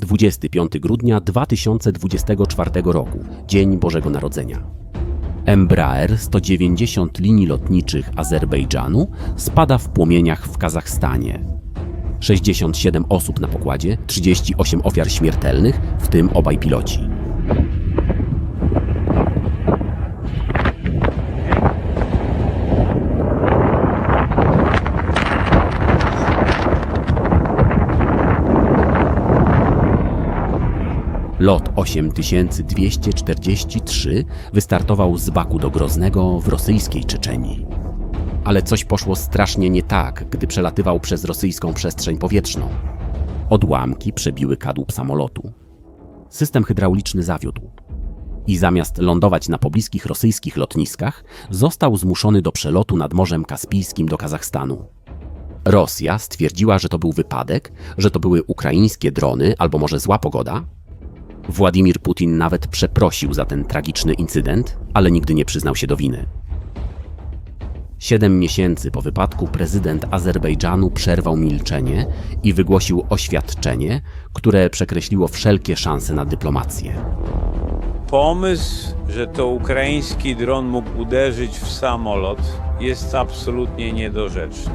25 grudnia 2024 roku, Dzień Bożego Narodzenia. Embraer 190 linii lotniczych Azerbejdżanu spada w płomieniach w Kazachstanie. 67 osób na pokładzie, 38 ofiar śmiertelnych, w tym obaj piloci. Lot 8243 wystartował z Baku do Groznego w rosyjskiej Czeczenii. Ale coś poszło strasznie nie tak, gdy przelatywał przez rosyjską przestrzeń powietrzną. Odłamki przebiły kadłub samolotu. System hydrauliczny zawiódł. I zamiast lądować na pobliskich rosyjskich lotniskach, został zmuszony do przelotu nad Morzem Kaspijskim do Kazachstanu. Rosja stwierdziła, że to był wypadek, że to były ukraińskie drony albo może zła pogoda, Władimir Putin nawet przeprosił za ten tragiczny incydent, ale nigdy nie przyznał się do winy. Siedem miesięcy po wypadku prezydent Azerbejdżanu przerwał milczenie i wygłosił oświadczenie, które przekreśliło wszelkie szanse na dyplomację. Pomysł, że to ukraiński dron mógł uderzyć w samolot, jest absolutnie niedorzeczny.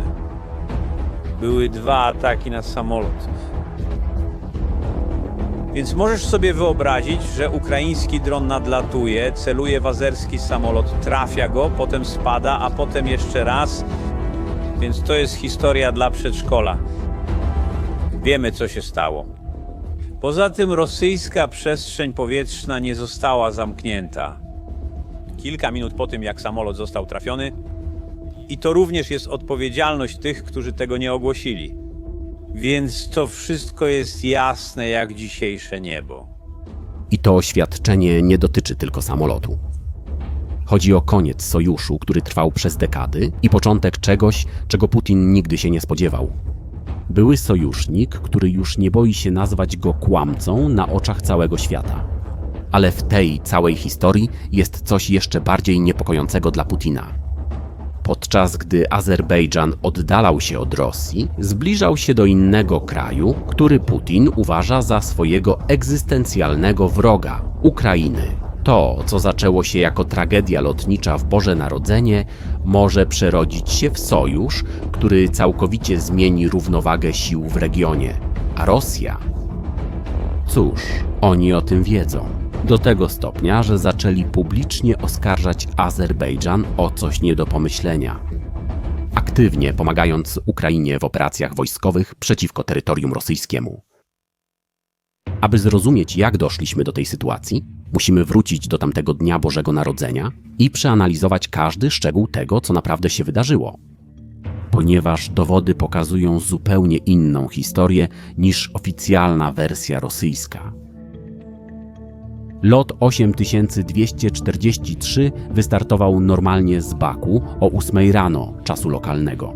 Były dwa ataki na samolot. Więc możesz sobie wyobrazić, że ukraiński dron nadlatuje, celuje w azerski samolot, trafia go, potem spada, a potem jeszcze raz. Więc to jest historia dla przedszkola. Wiemy, co się stało. Poza tym rosyjska przestrzeń powietrzna nie została zamknięta. Kilka minut po tym, jak samolot został trafiony, i to również jest odpowiedzialność tych, którzy tego nie ogłosili. Więc to wszystko jest jasne jak dzisiejsze niebo. I to oświadczenie nie dotyczy tylko samolotu. Chodzi o koniec sojuszu, który trwał przez dekady i początek czegoś, czego Putin nigdy się nie spodziewał. Były sojusznik, który już nie boi się nazwać go kłamcą na oczach całego świata. Ale w tej całej historii jest coś jeszcze bardziej niepokojącego dla Putina. Podczas gdy Azerbejdżan oddalał się od Rosji, zbliżał się do innego kraju, który Putin uważa za swojego egzystencjalnego wroga Ukrainy. To, co zaczęło się jako tragedia lotnicza w Boże Narodzenie, może przerodzić się w sojusz, który całkowicie zmieni równowagę sił w regionie. A Rosja? Cóż, oni o tym wiedzą. Do tego stopnia, że zaczęli publicznie oskarżać Azerbejdżan o coś nie do pomyślenia. Aktywnie pomagając Ukrainie w operacjach wojskowych przeciwko terytorium rosyjskiemu. Aby zrozumieć, jak doszliśmy do tej sytuacji, musimy wrócić do tamtego dnia Bożego Narodzenia i przeanalizować każdy szczegół tego, co naprawdę się wydarzyło. Ponieważ dowody pokazują zupełnie inną historię niż oficjalna wersja rosyjska. Lot 8243 wystartował normalnie z Baku o 8 rano czasu lokalnego.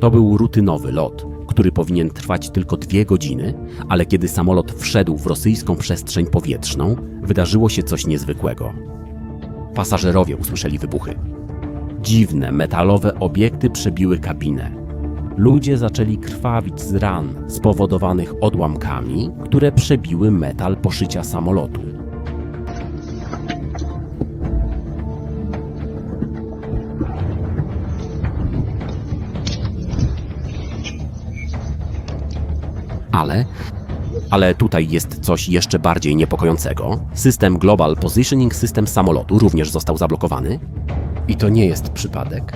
To był rutynowy lot, który powinien trwać tylko dwie godziny, ale kiedy samolot wszedł w rosyjską przestrzeń powietrzną, wydarzyło się coś niezwykłego. Pasażerowie usłyszeli wybuchy. Dziwne, metalowe obiekty przebiły kabinę. Ludzie zaczęli krwawić z ran spowodowanych odłamkami, które przebiły metal poszycia samolotu. Ale, ale tutaj jest coś jeszcze bardziej niepokojącego. System Global Positioning System samolotu również został zablokowany. I to nie jest przypadek.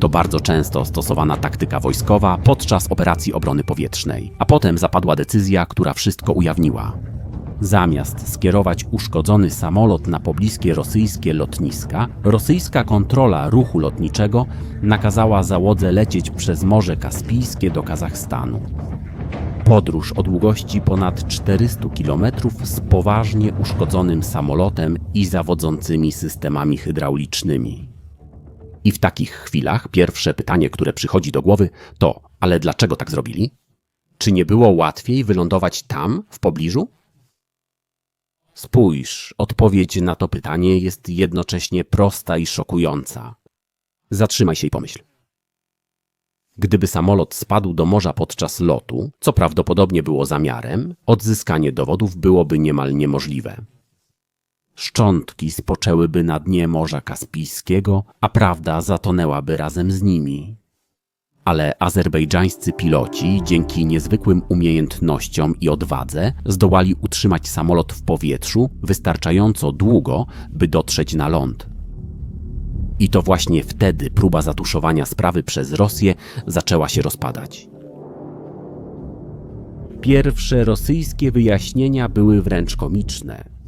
To bardzo często stosowana taktyka wojskowa podczas operacji obrony powietrznej, a potem zapadła decyzja, która wszystko ujawniła. Zamiast skierować uszkodzony samolot na pobliskie rosyjskie lotniska, rosyjska kontrola ruchu lotniczego nakazała załodze lecieć przez Morze Kaspijskie do Kazachstanu. Podróż o długości ponad 400 km z poważnie uszkodzonym samolotem i zawodzącymi systemami hydraulicznymi. I w takich chwilach pierwsze pytanie, które przychodzi do głowy, to: ale dlaczego tak zrobili? Czy nie było łatwiej wylądować tam, w pobliżu? Spójrz, odpowiedź na to pytanie jest jednocześnie prosta i szokująca. Zatrzymaj się i pomyśl. Gdyby samolot spadł do morza podczas lotu, co prawdopodobnie było zamiarem, odzyskanie dowodów byłoby niemal niemożliwe. Szczątki spoczęłyby na dnie Morza Kaspijskiego, a prawda zatonęłaby razem z nimi. Ale azerbejdżańscy piloci, dzięki niezwykłym umiejętnościom i odwadze, zdołali utrzymać samolot w powietrzu wystarczająco długo, by dotrzeć na ląd. I to właśnie wtedy próba zatuszowania sprawy przez Rosję zaczęła się rozpadać. Pierwsze rosyjskie wyjaśnienia były wręcz komiczne.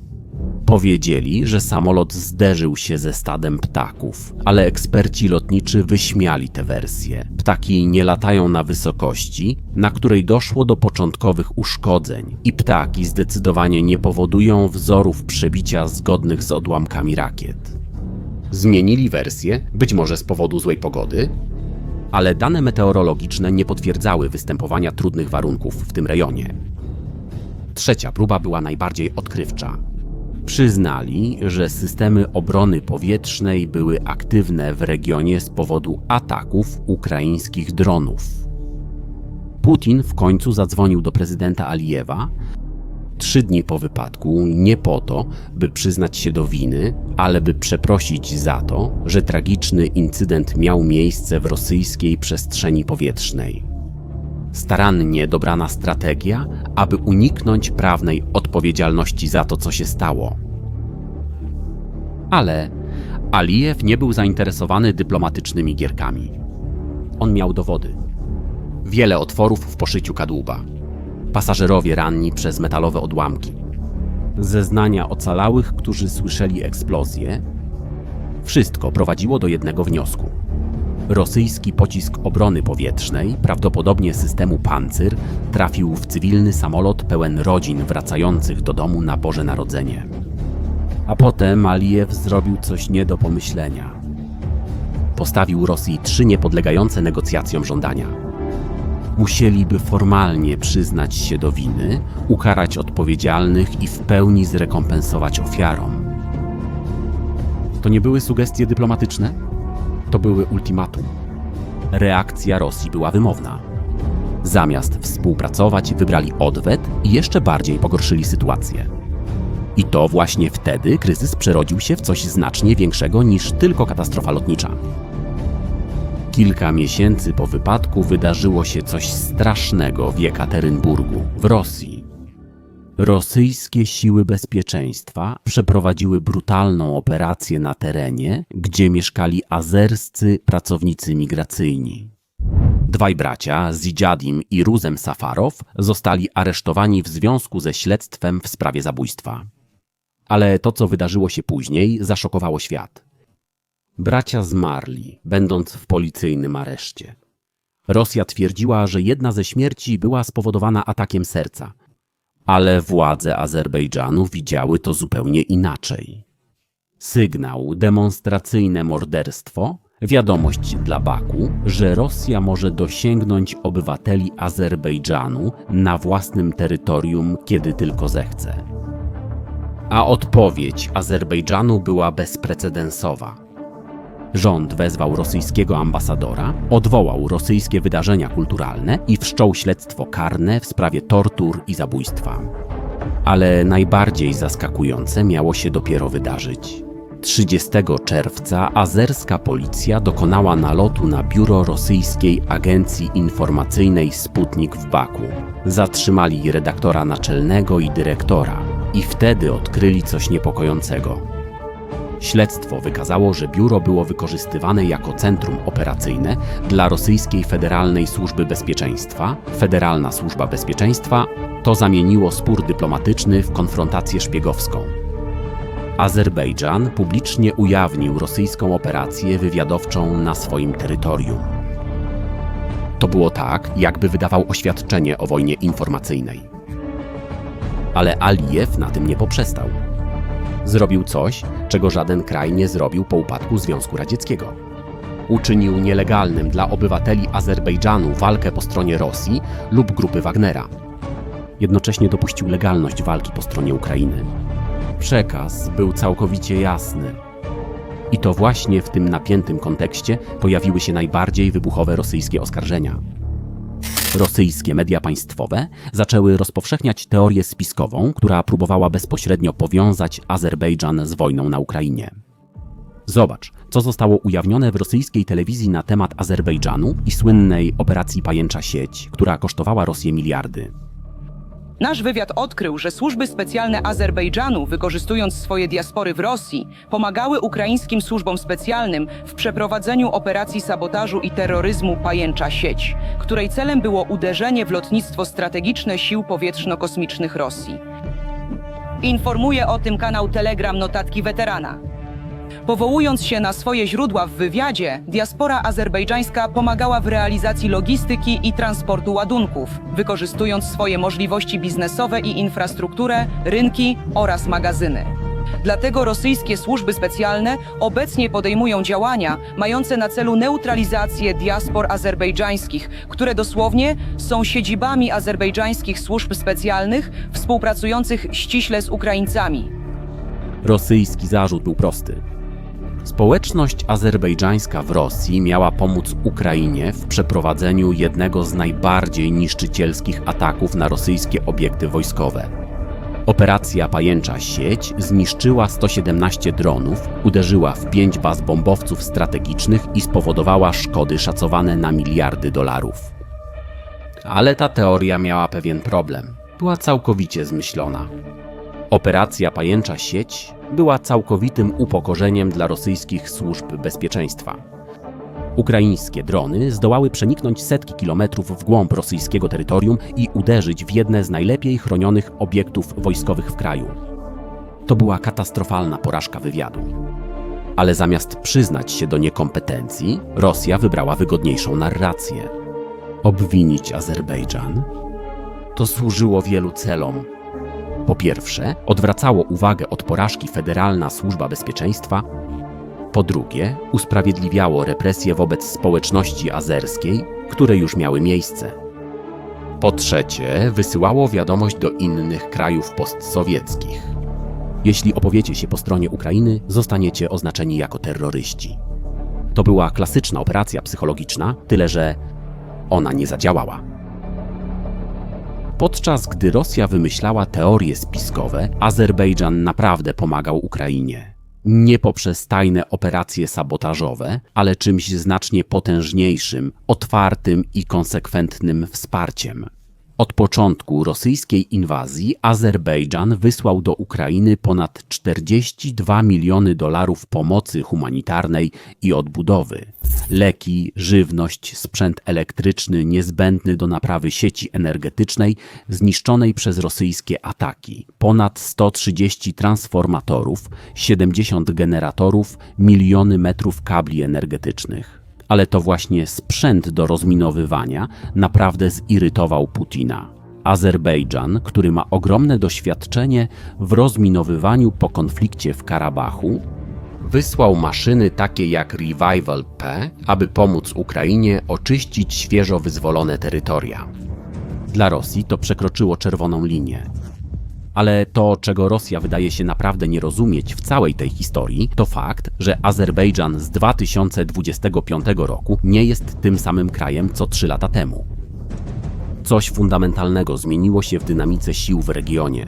Powiedzieli, że samolot zderzył się ze stadem ptaków, ale eksperci lotniczy wyśmiali tę wersję. Ptaki nie latają na wysokości, na której doszło do początkowych uszkodzeń, i ptaki zdecydowanie nie powodują wzorów przebicia zgodnych z odłamkami rakiet. Zmienili wersję, być może z powodu złej pogody, ale dane meteorologiczne nie potwierdzały występowania trudnych warunków w tym rejonie. Trzecia próba była najbardziej odkrywcza. Przyznali, że systemy obrony powietrznej były aktywne w regionie z powodu ataków ukraińskich dronów. Putin w końcu zadzwonił do prezydenta Alijewa trzy dni po wypadku, nie po to, by przyznać się do winy, ale by przeprosić za to, że tragiczny incydent miał miejsce w rosyjskiej przestrzeni powietrznej. Starannie dobrana strategia, aby uniknąć prawnej odpowiedzialności za to, co się stało. Ale Alijew nie był zainteresowany dyplomatycznymi gierkami. On miał dowody. Wiele otworów w poszyciu kadłuba. Pasażerowie ranni przez metalowe odłamki. Zeznania ocalałych, którzy słyszeli eksplozję. Wszystko prowadziło do jednego wniosku. Rosyjski pocisk obrony powietrznej, prawdopodobnie systemu Pancyr, trafił w cywilny samolot pełen rodzin wracających do domu na Boże Narodzenie. A potem Alijew zrobił coś nie do pomyślenia. Postawił Rosji trzy niepodlegające negocjacjom żądania. Musieliby formalnie przyznać się do winy, ukarać odpowiedzialnych i w pełni zrekompensować ofiarom. To nie były sugestie dyplomatyczne? To były ultimatum. Reakcja Rosji była wymowna. Zamiast współpracować, wybrali odwet i jeszcze bardziej pogorszyli sytuację. I to właśnie wtedy kryzys przerodził się w coś znacznie większego niż tylko katastrofa lotnicza. Kilka miesięcy po wypadku wydarzyło się coś strasznego w Jekaterynburgu, w Rosji. Rosyjskie siły bezpieczeństwa przeprowadziły brutalną operację na terenie, gdzie mieszkali azerscy pracownicy migracyjni. Dwaj bracia, Zidziadim i Ruzem Safarow, zostali aresztowani w związku ze śledztwem w sprawie zabójstwa. Ale to, co wydarzyło się później, zaszokowało świat. Bracia zmarli, będąc w policyjnym areszcie. Rosja twierdziła, że jedna ze śmierci była spowodowana atakiem serca, ale władze Azerbejdżanu widziały to zupełnie inaczej. Sygnał, demonstracyjne morderstwo, wiadomość dla Baku, że Rosja może dosięgnąć obywateli Azerbejdżanu na własnym terytorium, kiedy tylko zechce. A odpowiedź Azerbejdżanu była bezprecedensowa. Rząd wezwał rosyjskiego ambasadora, odwołał rosyjskie wydarzenia kulturalne i wszczął śledztwo karne w sprawie tortur i zabójstwa. Ale najbardziej zaskakujące miało się dopiero wydarzyć. 30 czerwca azerska policja dokonała nalotu na biuro rosyjskiej agencji informacyjnej Sputnik w Baku. Zatrzymali redaktora naczelnego i dyrektora i wtedy odkryli coś niepokojącego. Śledztwo wykazało, że biuro było wykorzystywane jako centrum operacyjne dla rosyjskiej Federalnej Służby Bezpieczeństwa. Federalna Służba Bezpieczeństwa to zamieniło spór dyplomatyczny w konfrontację szpiegowską. Azerbejdżan publicznie ujawnił rosyjską operację wywiadowczą na swoim terytorium. To było tak, jakby wydawał oświadczenie o wojnie informacyjnej. Ale Alijew na tym nie poprzestał zrobił coś, czego żaden kraj nie zrobił po upadku Związku Radzieckiego. Uczynił nielegalnym dla obywateli Azerbejdżanu walkę po stronie Rosji lub grupy Wagnera. Jednocześnie dopuścił legalność walki po stronie Ukrainy. Przekaz był całkowicie jasny. I to właśnie w tym napiętym kontekście pojawiły się najbardziej wybuchowe rosyjskie oskarżenia. Rosyjskie media państwowe zaczęły rozpowszechniać teorię spiskową, która próbowała bezpośrednio powiązać Azerbejdżan z wojną na Ukrainie. Zobacz, co zostało ujawnione w rosyjskiej telewizji na temat Azerbejdżanu i słynnej operacji Pajęcza Sieć, która kosztowała Rosję miliardy. Nasz wywiad odkrył, że służby specjalne Azerbejdżanu, wykorzystując swoje diaspory w Rosji, pomagały ukraińskim służbom specjalnym w przeprowadzeniu operacji sabotażu i terroryzmu Pajęcza Sieć, której celem było uderzenie w lotnictwo strategiczne sił powietrzno-kosmicznych Rosji. Informuje o tym kanał Telegram Notatki Weterana. Powołując się na swoje źródła w wywiadzie, diaspora azerbejdżańska pomagała w realizacji logistyki i transportu ładunków, wykorzystując swoje możliwości biznesowe i infrastrukturę, rynki oraz magazyny. Dlatego rosyjskie służby specjalne obecnie podejmują działania mające na celu neutralizację diaspor azerbejdżańskich, które dosłownie są siedzibami azerbejdżańskich służb specjalnych współpracujących ściśle z Ukraińcami. Rosyjski zarzut był prosty. Społeczność azerbejdżańska w Rosji miała pomóc Ukrainie w przeprowadzeniu jednego z najbardziej niszczycielskich ataków na rosyjskie obiekty wojskowe. Operacja Pajęcza Sieć zniszczyła 117 dronów, uderzyła w pięć baz bombowców strategicznych i spowodowała szkody szacowane na miliardy dolarów. Ale ta teoria miała pewien problem. Była całkowicie zmyślona. Operacja Pajęcza Sieć była całkowitym upokorzeniem dla rosyjskich służb bezpieczeństwa. Ukraińskie drony zdołały przeniknąć setki kilometrów w głąb rosyjskiego terytorium i uderzyć w jedne z najlepiej chronionych obiektów wojskowych w kraju. To była katastrofalna porażka wywiadu. Ale zamiast przyznać się do niekompetencji, Rosja wybrała wygodniejszą narrację. Obwinić Azerbejdżan? To służyło wielu celom, po pierwsze, odwracało uwagę od porażki Federalna Służba Bezpieczeństwa. Po drugie, usprawiedliwiało represje wobec społeczności azerskiej, które już miały miejsce. Po trzecie, wysyłało wiadomość do innych krajów postsowieckich. Jeśli opowiecie się po stronie Ukrainy, zostaniecie oznaczeni jako terroryści. To była klasyczna operacja psychologiczna, tyle że ona nie zadziałała. Podczas gdy Rosja wymyślała teorie spiskowe, Azerbejdżan naprawdę pomagał Ukrainie. Nie poprzez tajne operacje sabotażowe, ale czymś znacznie potężniejszym, otwartym i konsekwentnym wsparciem. Od początku rosyjskiej inwazji Azerbejdżan wysłał do Ukrainy ponad 42 miliony dolarów pomocy humanitarnej i odbudowy. Leki, żywność, sprzęt elektryczny niezbędny do naprawy sieci energetycznej zniszczonej przez rosyjskie ataki. Ponad 130 transformatorów, 70 generatorów, miliony metrów kabli energetycznych ale to właśnie sprzęt do rozminowywania naprawdę zirytował Putina. Azerbejdżan, który ma ogromne doświadczenie w rozminowywaniu po konflikcie w Karabachu, wysłał maszyny takie jak Revival P, aby pomóc Ukrainie oczyścić świeżo wyzwolone terytoria. Dla Rosji to przekroczyło czerwoną linię. Ale to, czego Rosja wydaje się naprawdę nie rozumieć w całej tej historii, to fakt, że Azerbejdżan z 2025 roku nie jest tym samym krajem co 3 lata temu. Coś fundamentalnego zmieniło się w dynamice sił w regionie.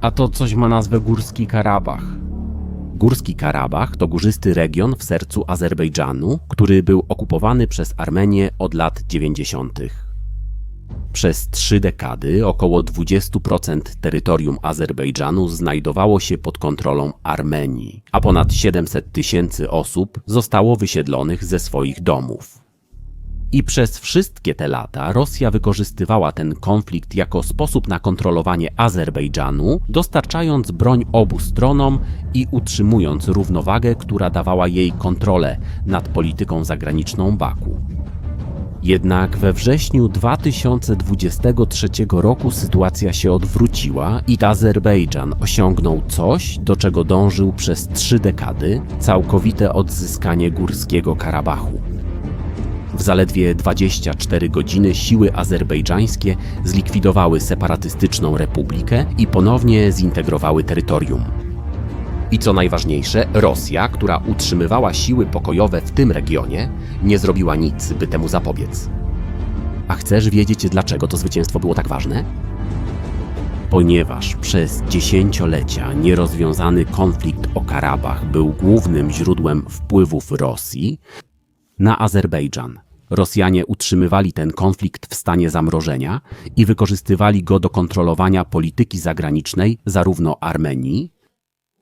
A to coś ma nazwę Górski Karabach. Górski Karabach to górzysty region w sercu Azerbejdżanu, który był okupowany przez Armenię od lat 90. Przez trzy dekady około 20% terytorium Azerbejdżanu znajdowało się pod kontrolą Armenii, a ponad 700 tysięcy osób zostało wysiedlonych ze swoich domów. I przez wszystkie te lata Rosja wykorzystywała ten konflikt jako sposób na kontrolowanie Azerbejdżanu, dostarczając broń obu stronom i utrzymując równowagę, która dawała jej kontrolę nad polityką zagraniczną Baku. Jednak we wrześniu 2023 roku sytuacja się odwróciła i Azerbejdżan osiągnął coś, do czego dążył przez trzy dekady całkowite odzyskanie górskiego Karabachu. W zaledwie 24 godziny siły azerbejdżańskie zlikwidowały separatystyczną republikę i ponownie zintegrowały terytorium. I co najważniejsze, Rosja, która utrzymywała siły pokojowe w tym regionie, nie zrobiła nic, by temu zapobiec. A chcesz wiedzieć, dlaczego to zwycięstwo było tak ważne? Ponieważ przez dziesięciolecia nierozwiązany konflikt o Karabach był głównym źródłem wpływów Rosji na Azerbejdżan. Rosjanie utrzymywali ten konflikt w stanie zamrożenia i wykorzystywali go do kontrolowania polityki zagranicznej zarówno Armenii,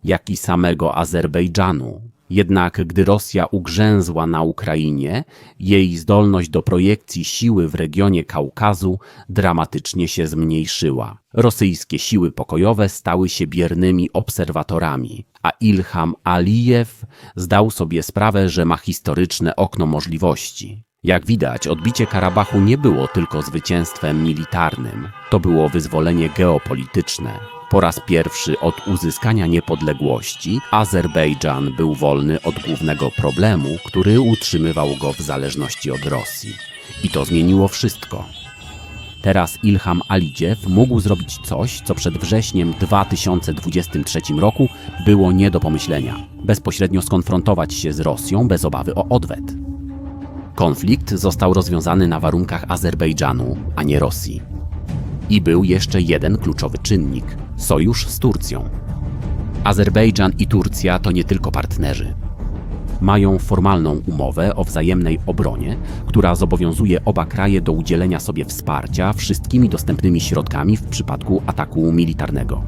jak i samego Azerbejdżanu. Jednak gdy Rosja ugrzęzła na Ukrainie, jej zdolność do projekcji siły w regionie Kaukazu dramatycznie się zmniejszyła. Rosyjskie siły pokojowe stały się biernymi obserwatorami, a Ilham Alijew zdał sobie sprawę, że ma historyczne okno możliwości. Jak widać, odbicie Karabachu nie było tylko zwycięstwem militarnym, to było wyzwolenie geopolityczne. Po raz pierwszy od uzyskania niepodległości Azerbejdżan był wolny od głównego problemu, który utrzymywał go w zależności od Rosji. I to zmieniło wszystko. Teraz Ilham Alijew mógł zrobić coś, co przed wrześniem 2023 roku było nie do pomyślenia. Bezpośrednio skonfrontować się z Rosją bez obawy o odwet. Konflikt został rozwiązany na warunkach Azerbejdżanu, a nie Rosji. I był jeszcze jeden kluczowy czynnik sojusz z Turcją. Azerbejdżan i Turcja to nie tylko partnerzy. Mają formalną umowę o wzajemnej obronie, która zobowiązuje oba kraje do udzielenia sobie wsparcia wszystkimi dostępnymi środkami w przypadku ataku militarnego.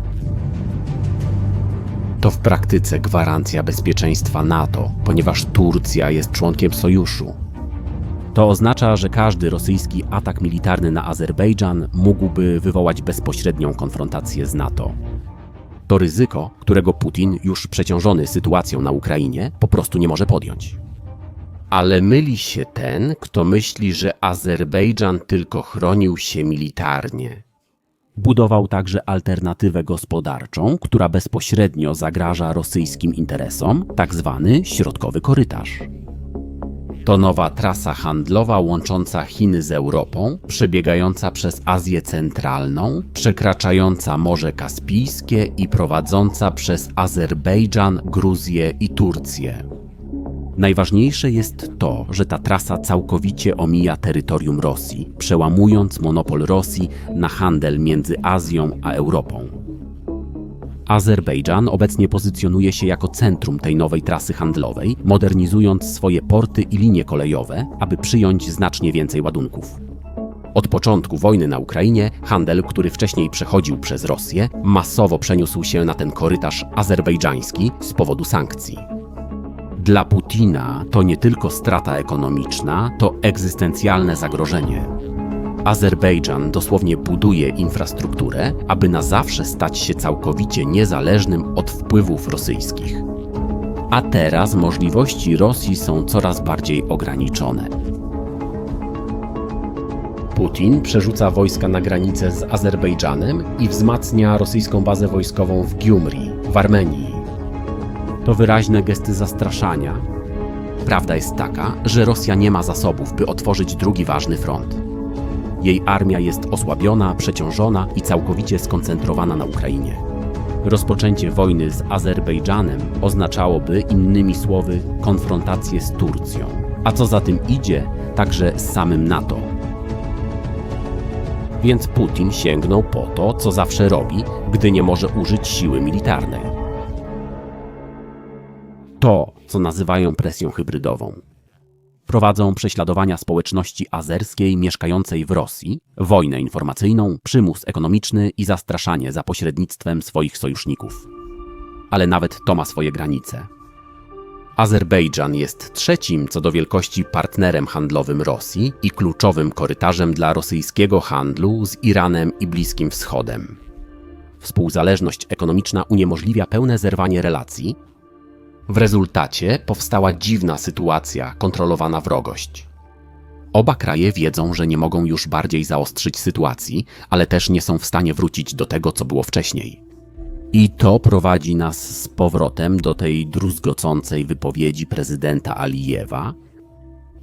To w praktyce gwarancja bezpieczeństwa NATO, ponieważ Turcja jest członkiem sojuszu. To oznacza, że każdy rosyjski atak militarny na Azerbejdżan mógłby wywołać bezpośrednią konfrontację z NATO. To ryzyko, którego Putin, już przeciążony sytuacją na Ukrainie, po prostu nie może podjąć. Ale myli się ten, kto myśli, że Azerbejdżan tylko chronił się militarnie. Budował także alternatywę gospodarczą, która bezpośrednio zagraża rosyjskim interesom, tak zwany środkowy korytarz. To nowa trasa handlowa łącząca Chiny z Europą, przebiegająca przez Azję Centralną, przekraczająca Morze Kaspijskie i prowadząca przez Azerbejdżan, Gruzję i Turcję. Najważniejsze jest to, że ta trasa całkowicie omija terytorium Rosji, przełamując monopol Rosji na handel między Azją a Europą. Azerbejdżan obecnie pozycjonuje się jako centrum tej nowej trasy handlowej, modernizując swoje porty i linie kolejowe, aby przyjąć znacznie więcej ładunków. Od początku wojny na Ukrainie handel, który wcześniej przechodził przez Rosję, masowo przeniósł się na ten korytarz azerbejdżański z powodu sankcji. Dla Putina to nie tylko strata ekonomiczna, to egzystencjalne zagrożenie. Azerbejdżan dosłownie buduje infrastrukturę, aby na zawsze stać się całkowicie niezależnym od wpływów rosyjskich. A teraz możliwości Rosji są coraz bardziej ograniczone. Putin przerzuca wojska na granicę z Azerbejdżanem i wzmacnia rosyjską bazę wojskową w Giumri, w Armenii. To wyraźne gesty zastraszania. Prawda jest taka, że Rosja nie ma zasobów, by otworzyć drugi ważny front. Jej armia jest osłabiona, przeciążona i całkowicie skoncentrowana na Ukrainie. Rozpoczęcie wojny z Azerbejdżanem oznaczałoby, innymi słowy, konfrontację z Turcją, a co za tym idzie, także z samym NATO. Więc Putin sięgnął po to, co zawsze robi, gdy nie może użyć siły militarnej. To, co nazywają presją hybrydową prowadzą prześladowania społeczności azerskiej mieszkającej w Rosji, wojnę informacyjną, przymus ekonomiczny i zastraszanie za pośrednictwem swoich sojuszników. Ale nawet to ma swoje granice. Azerbejdżan jest trzecim co do wielkości partnerem handlowym Rosji i kluczowym korytarzem dla rosyjskiego handlu z Iranem i Bliskim Wschodem. Współzależność ekonomiczna uniemożliwia pełne zerwanie relacji, w rezultacie powstała dziwna sytuacja, kontrolowana wrogość. Oba kraje wiedzą, że nie mogą już bardziej zaostrzyć sytuacji, ale też nie są w stanie wrócić do tego, co było wcześniej. I to prowadzi nas z powrotem do tej druzgocącej wypowiedzi prezydenta Alijewa,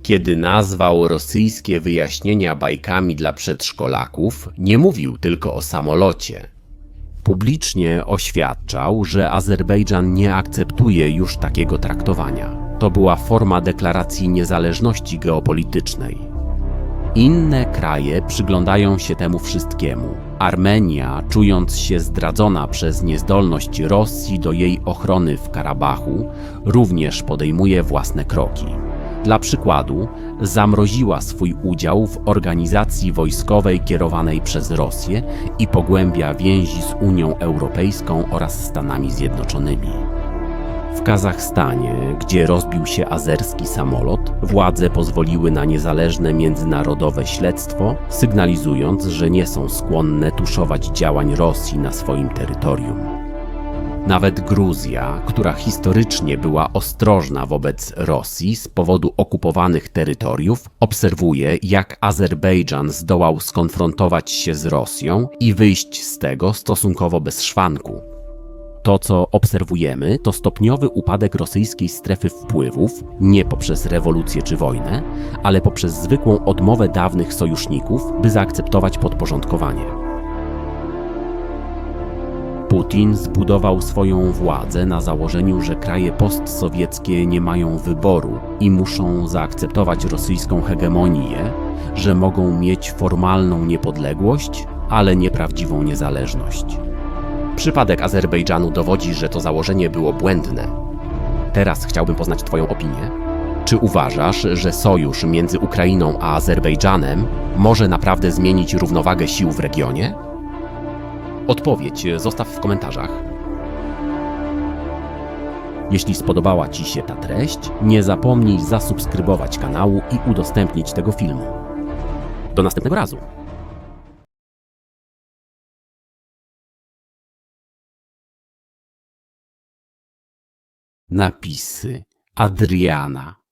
kiedy nazwał rosyjskie wyjaśnienia bajkami dla przedszkolaków, nie mówił tylko o samolocie. Publicznie oświadczał, że Azerbejdżan nie akceptuje już takiego traktowania. To była forma deklaracji niezależności geopolitycznej. Inne kraje przyglądają się temu wszystkiemu. Armenia, czując się zdradzona przez niezdolność Rosji do jej ochrony w Karabachu, również podejmuje własne kroki. Dla przykładu, zamroziła swój udział w organizacji wojskowej kierowanej przez Rosję i pogłębia więzi z Unią Europejską oraz Stanami Zjednoczonymi. W Kazachstanie, gdzie rozbił się azerski samolot, władze pozwoliły na niezależne międzynarodowe śledztwo, sygnalizując, że nie są skłonne tuszować działań Rosji na swoim terytorium. Nawet Gruzja, która historycznie była ostrożna wobec Rosji z powodu okupowanych terytoriów, obserwuje, jak Azerbejdżan zdołał skonfrontować się z Rosją i wyjść z tego stosunkowo bez szwanku. To, co obserwujemy, to stopniowy upadek rosyjskiej strefy wpływów, nie poprzez rewolucję czy wojnę, ale poprzez zwykłą odmowę dawnych sojuszników, by zaakceptować podporządkowanie. Putin zbudował swoją władzę na założeniu, że kraje postsowieckie nie mają wyboru i muszą zaakceptować rosyjską hegemonię, że mogą mieć formalną niepodległość, ale nieprawdziwą niezależność. Przypadek Azerbejdżanu dowodzi, że to założenie było błędne. Teraz chciałbym poznać Twoją opinię. Czy uważasz, że sojusz między Ukrainą a Azerbejdżanem może naprawdę zmienić równowagę sił w regionie? Odpowiedź zostaw w komentarzach. Jeśli spodobała Ci się ta treść, nie zapomnij zasubskrybować kanału i udostępnić tego filmu. Do następnego razu. Napisy Adriana